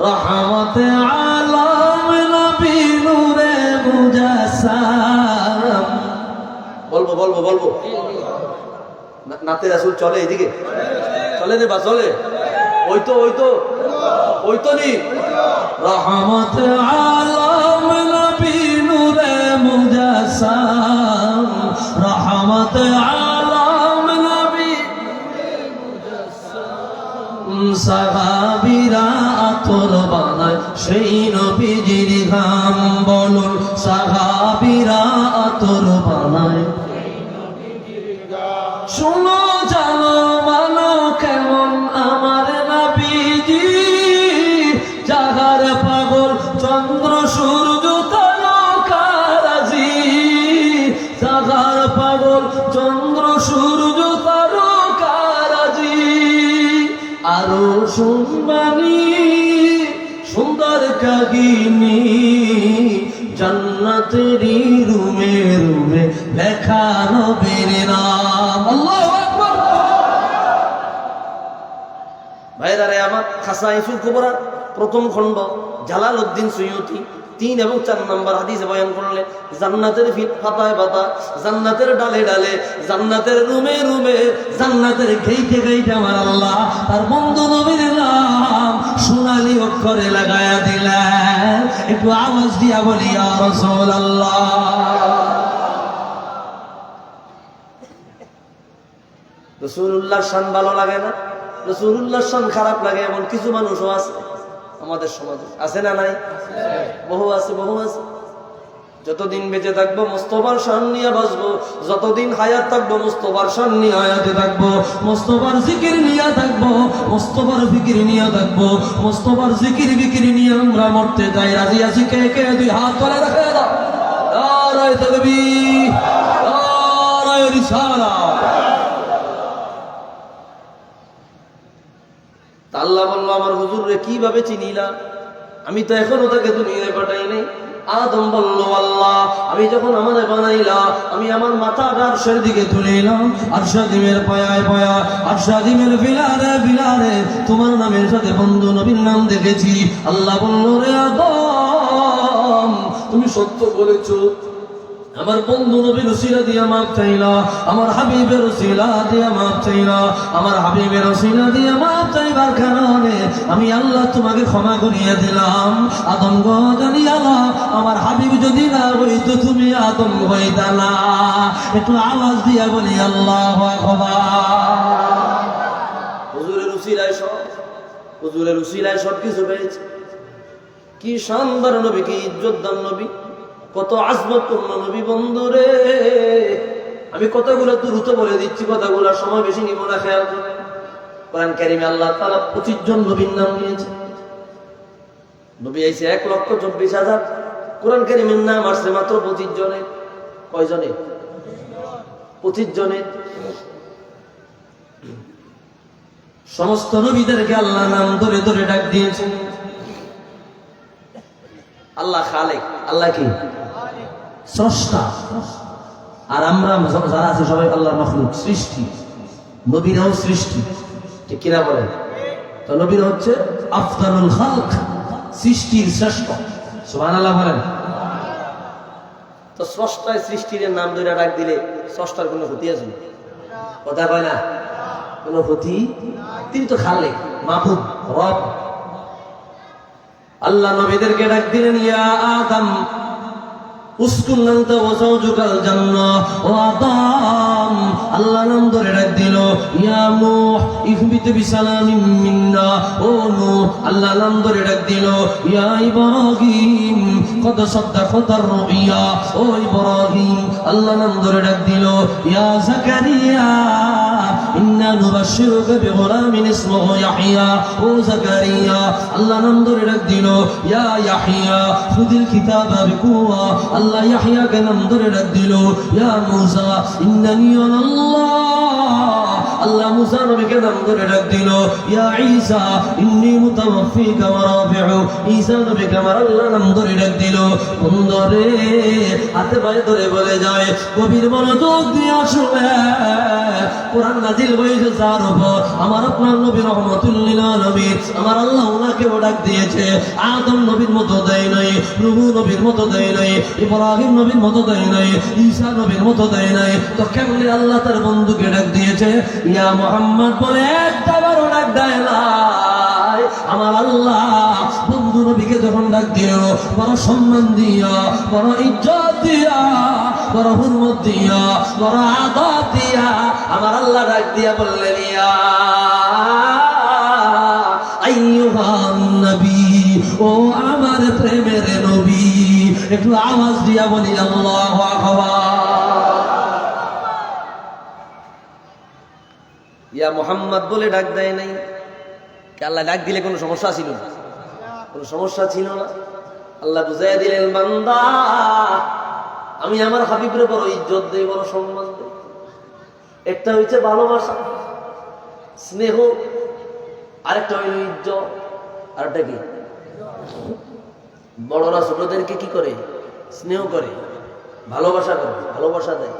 রহমতে আলম নবী নূরে বলব বলব বলব। নাতে চলে এদিকে চলে রে বা, চলে। ওই তো ওই তো। ওই তো নি। রহমত আলম নবী নূরে মুজাসাম। রহমত আলম নবী সাহাবিরা আতর বানায় সেই নবীজির ঘাম বলুন, সাহাবিরা আতর বানায়। শুনো জানো, মানো কেমন আমার নবীজি জাগার পাগল চন্দ্র, সূর্য তারকারাজি জাগার পাগল চন্দ্র, সূর্য তারকারাজি আরও শুনবানি সুন্দর কাহিনী জান্নাতেরই রুমে রুমে লেখা নবীর নাম। আল্লাহু ভাইরা রে, আমার খাসা ইসুল কুবরা প্রথম খণ্ড জালাল উদ্দিন সৈয়দি তিন এবং চার নম্বর হাদিসে বয়ান করলে জান্নাতের ফিট পাতায় পাতা জান্নাতের ডালে ডালে, জান্নাতের রুমে রুমে, জান্নাতের ঘেইতে ঘেইতে আমার আল্লাহ, তার বন্ধু নবীর নাম সোনালি অক্ষরে লাগায়া দিলেন। একটু আওয়াজ দিয়া বলি, ইয়া রাসূলুল্লাহ। রসুল্লাহর শান ভালো লাগে না? রসুল্লাহর শান খারাপ লাগে, এমন কিছু মানুষও আছে। আমাদের সমাজে। আছে না নাই? বহু আছে বহু আছে। যতদিন বেঁচে থাকব, মোস্তফার শান নিয়ে বাঁচবো। যতদিন হায়াত থাকব, মোস্তফার শান নিয়ে হায়াতে থাকব। মোস্তফার জিকির নিয়ে থাকব, মোস্তফার ফিকির নিয়ে থাকব। মোস্তফার জিকির বিকির নিয়ে আমরা মরতে যাই রাজি আছি কে কে? দুই হাত তোলে রাখে দাও। নারায় তাকবীর নারায় রিসালাত তা আল্লাহ বলল আমার হুজুর কীভাবে চিনিলা? আমি তো এখনও তাকে দুনিয়ায় পাঠাই নাই। আদম বলল, আল্লাহ, আমি যখন আমাদের বানাইলা, আমি আমার মাথা আরশের দিকে তুলে এলাম। আরশাদিমের পয়ায় পয়া আরশাদিমের বিলারে বিলারে তোমার নামের সাথে বন্ধু নবীর নাম দেখেছি। আল্লাহ বলল, রে আদম, তুমি সত্য বলেছ। আমার বন্ধু নবীর উসিলা দিয়া মাপ চাইলা, আমার হাবিবের উসিলা দিয়া মাপ চাইলা, আমার হাবিবের উসিলা দিয়া মাপ চাইবার কারণে আমি আল্লাহ তোমাকে ক্ষমা করিয়ে দিলাম। আদম গো জানি আল্লাহ, আমার হাবিব যদি না হইতো তুমি আদম হইতা না একটু আওয়াজ দিয়া বলি, আল্লাহ হুজুরের উসিলায় সব হুজুরের উসিলায় সব কিছু পেয়েছে। কি শানদার নবী, কি ইজ্জতদার নবী। কত আজমতপূর্ণ নবী বন্ধুরে? আমি কথাগুলো দ্রুত বলে দিচ্ছি, কথাগুলো সময় বেশি নিব না, খেয়াল করে। কোরআন কারিমে আল্লাহ তালা পঁচিশ জন নবীর নাম নিয়েছে নবী আইছে এক লক্ষ চব্বিশ হাজার। কোরআন কারিমের নাম আসছে মাত্র পঁচিশ জনে কয়জনে পঁচিশ জনে সমস্ত নবীদেরকে আল্লাহ নাম ধরে ধরে ডাক দিয়েছেন আল্লাহ খালেক। আল্লাহ কি? স্রষ্টা। আর আমরা যারা আছে সবাই আল্লাহর মখলুক, সৃষ্টি। নবীরাও সৃষ্টি। ঠিক কিনা বলেন তো নবীরা হচ্ছে আফদানুল খালক, সৃষ্টির শ্রেষ্ঠ। সুবহানাল্লাহ বলেন। তো স্রষ্টায় সৃষ্টির নাম ধরে ডাক দিলে স্রষ্টার কোনো ক্ষতি আছে? কথা কয় না? কোনো ক্ষতি? তিনি তো খালেক মাহবুব রব। আল্লাহ নবীদেরকে ডাক দিলেন, ইয়া আদম উসকুন আনতা ওয়া যাওজুকাল জান্নাহ। ও আদম, আল্লাহ নাম ধরে ডাক দিল, ইয়া নূহ ইহবিত বিসালামিন মিন্না। ও নূহ, আল্লাহ নাম ধরে ডাক দিল, ইয়া ইব্রাহিম, কদ সাদ্দাকাতার রুইয়া ও ইব্রাহিম, আল্লাহ নাম ধরে ডাক দিল, ইয়া জাকারিয়া। নুবাশশিরুকা বিগুলামিন ইসমুহু ইয়াহইয়া ও জাকারিয়া আল্লাহ নাম ধরে ডাক দিল, ইয়া ইয়াহইয়া খুদিল কিতাবা বিকুয়া আল্লাহ ইয়াহইয়াকে নাম ধরে ডাক দিল ইয়া মূসা ইন্নানি আল্লাহ মুসা নবীকে নাম করে ডাক দিল, ইয়া ঈসা, ইন্নী মুতাওয়াফিকা ওয়া রাফিউ ঈসা নবীকে আমার আল্লাহ নাম ধরে ডাক দিল বন্ধরে হাতে পায়ে ধরে বলে যায় কবির মনোযোগ দিয়ে আসবে কোরআন নাজিল যার আমার আপনার নবী আমার আল্লাহ ওনাকেও ডাক দিয়েছে। আদম নবীর মতো দেয় নাই নবু নবীর মতো দেয় নাই, ইব্রাহিম নবীর মতো দেয় নাই নবীর মতো দেয় নাই। তো আল্লাহ তার বন্ধুকে ডাক দিয়েছে? ইয়া মোহাম্মদ বলে একটা বারো ডাক দেয় আমার আল্লাহ ডাক দিল বড় সম্মান দিয়া বড় ইজ্জত দিয়া বড় হুরমত দিয়া বড় আদব দিয়া আমার আল্লাহ ডাক দিয়া বললেন ও আমার প্রেমের নবী, একটু আওয়াজ দিয়া বলি, আল্লাহু ইয়া মোহাম্মদ বলে ডাক দেয় নাই। আল্লাহ ডাক দিলে কোনো সমস্যা ছিল না? কোনো সমস্যা ছিল না। আল্লাহ বুঝাই দিলেন, বান্দা, আমি আমার হাবিবরে বড় ইজ্জত দেই বড় সম্মান দেই একটা হচ্ছে ভালোবাসা, স্নেহ, আরেকটা হইল ইজ্জত। আরেকটা কি? বড়রা ছোটদেরকে কি করে? স্নেহ করে, ভালোবাসা করে, ভালোবাসা দেয়।